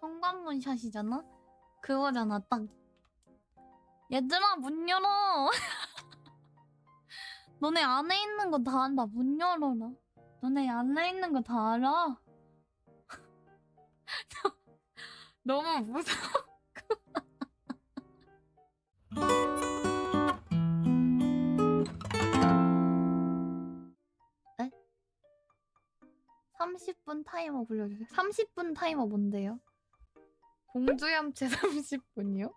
현관문 샷이잖아? 그거잖아, 딱. 얘들아, 문 열어! 너네 안에 있는 거 다 안다. 문 열어라. 너네 안에 있는 거 다 알아. 너무 무서워. 30분 타이머 불려주세요. 30분 타이머 뭔데요? 공주염채 30분이요?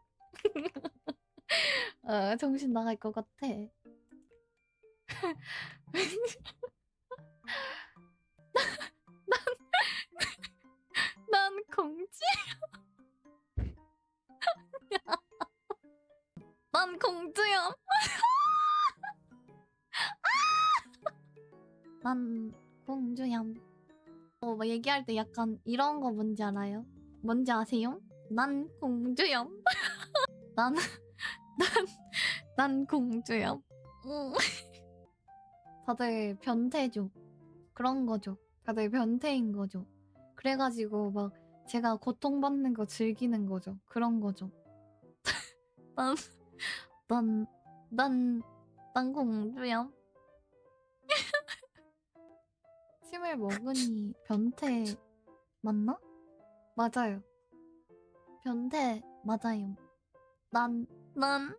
아, 정신 나갈 것 같아. 난, 난 공주야. 난 공주야. 난 공주야. 어, 뭐 얘기할 때 약간 이런 거 뭔지 알아요? 뭔지 아세요? 난 공주야. 난, 난, 난 공주야. 응. 다들 변태죠. 그런 거죠. 다들 변태인 거죠. 그래가지고 막 제가 고통받는 거 즐기는 거죠. 그런 거죠. 난, 난, 난, 난 공주야. 침을 먹으니 변태 맞나? 맞아요. 변태 맞아요. 난, 난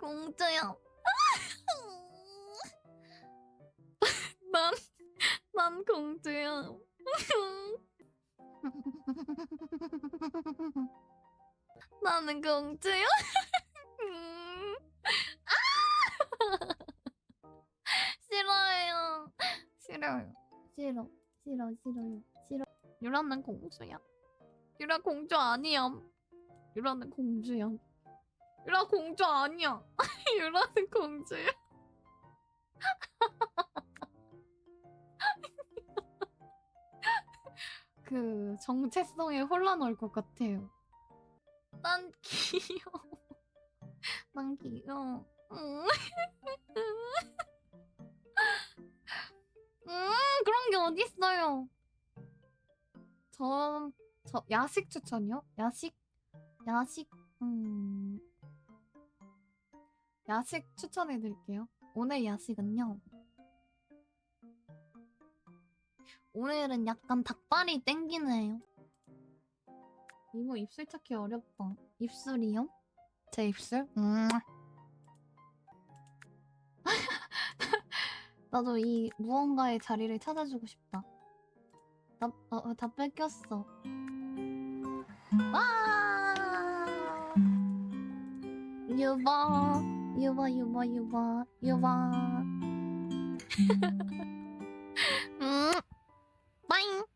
공주야. 난, 난 공주야. 나는 공주야. 아! 싫어요. 싫어요. 싫어. 싫어, 싫어요. 싫어. 유라는 공주야. 유라 공주 아니야. 유라는 공주야. 유라 공주 아니야. 유라는 공주야. 그 정체성에 혼란 올 것 같아요. 난 귀여워. 난 귀여워. 음. 음, 그런 게 어딨어요. 저, 저, 야식 추천이요? 야식, 야식, 음. 야식 추천해 드릴게요. 오늘 야식은요. 오늘은 약간 닭발이 땡기네요. 이모 입술 찾기 어렵다. 입술이요? 제 입술? 음. 나도 이 무언가의 자리를 찾아주고 싶다. 나, 어, 어, 다 뺏겼어. わー。ゆばー。ゆばゆばゆばゆばー。うん。バイン。